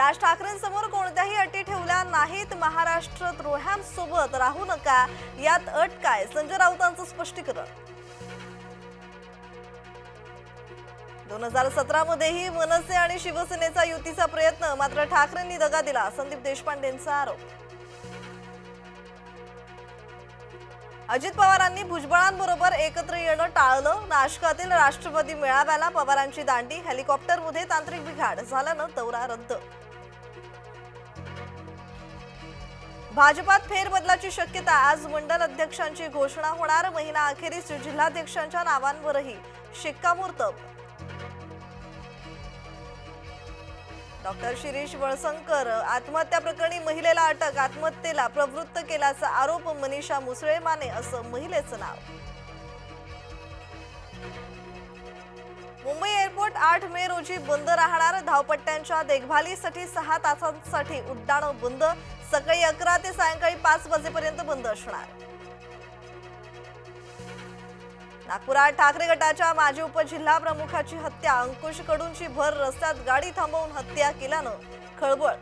राज ठाकरेंसमोर कोणत्याही अटी ठेवल्या नाहीत. महाराष्ट्र द्रोह्यांसोबत राहू नका. यात अट काय? संजय राऊतांचं स्पष्टीकरण. दोन हजार सतरामध्येही मनसे आणि शिवसेनेचा युतीचा प्रयत्न. मात्र ठाकरेंनी दगा दिला. संदीप देशपांडेंचा आरोप. अजित पवारांनी भुजबळांबरोबर एकत्र येणं टाळलं. नाशकातील राष्ट्रवादी मेळाव्याला पवारांची दांडी. हेलिकॉप्टरमध्ये तांत्रिक बिघाड. झाल्यानं दौरा रद्द. भाजपात फेरबदलाची शक्यता आज मंडल अध्यक्षांची घोषणा होणार महिना अखेरीस जिल्हाध्यक्षांच्या नावांवरही शिक्कामोर्तब. डॉक्टर शिरीष वळसंकर आत्महत्या प्रकरणी महिलेला अटक आत्महत्येला प्रवृत्त केल्याचा आरोप मनीषा मुसळे माने असं महिलेचं नाव. मुंबई आठ मे रोजी बंद राहणार धावपट्ट्यांच्या देखभालीसाठी सहा तासांसाठी उड्डाणं बंद. सकाळी अकरा ते सायंकाळी पाच वाजेपर्यंत बंद असणार. नागपुरात ठाकरे गटाच्या माजी उपजिल्हा प्रमुखाची हत्या. अंकुश कडूंची भर रस्त्यात गाडी थांबवून हत्या केल्यानं खळबळ